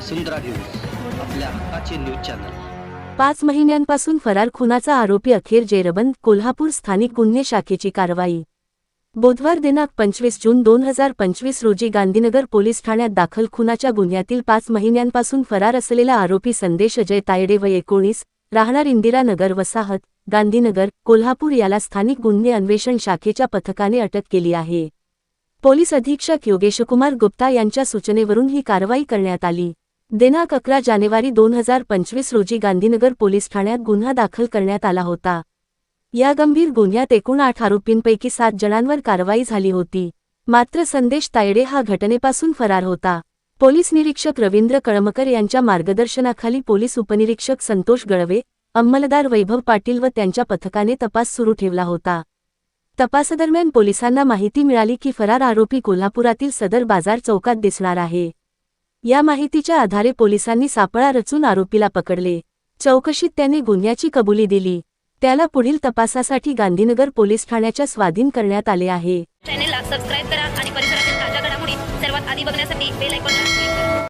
वसुंधरा news आपल्या हक्काचे news channel. पाच महिन्यांपासून फरार खुनाचा आरोपी अखेर जेरबंद कोल्हापूर स्थानिक गुन्हे शाखेची कारवाई. बुधवार दिनांक पंचवीस जून दोन हजार पंचवीस रोजी गांधीनगर पोलीस ठाण्यात दाखल खुनाच्या गुन्ह्यातील पाच महिन्यांपासून फरार असलेला आरोपी संदेश अजय तायडे व एकोणीस राहणार इंदिरानगर वसाहत गांधीनगर कोल्हापूर याला स्थानिक गुन्हे अन्वेषण शाखेच्या पथकाने अटक केली आहे. पोलीस अधीक्षक योगेशकुमार गुप्ता यांच्या सूचनेवरून ही कारवाई करण्यात आली. दिनांक अकरा जानेवारी दोन हजार पंचवीस रोजी गांधीनगर पोलीस ठाण्यात गुन्हा दाखल करण्यात आला होता. या गंभीर गुन्ह्यात एकूण आठ आरोपींपैकी सात जणांवर कारवाई झाली होती. मात्र संदेश तायडे हा घटनेपासून फरार होता. पोलीस निरीक्षक रवींद्र कळमकर यांच्या मार्गदर्शनाखाली पोलीस उपनिरीक्षक संतोष गळवे अंमलदार वैभव पाटील व त्यांच्या पथकाने तपास सुरू ठेवला होता. तपासादरम्यान पोलिसांना माहिती मिळाली की फरार आरोपी कोल्हापुरातील सदर बाजार चौकात दिसणार आहे. या माहितीच्या आधारे पोलिसांनी सापळा रचून आरोपीला पकडले. चौकशीत त्याने गुन्ह्याची कबुली दिली. त्याला पुढील तपासासाठी गांधीनगर पोलीस ठाण्याच्या स्वाधीन करण्यात आले आहे. चॅनेलला सबस्क्राईब करा आणि परिसरातील ताज्या घडामोडी सर्वात आधी बघण्यासाठी बेल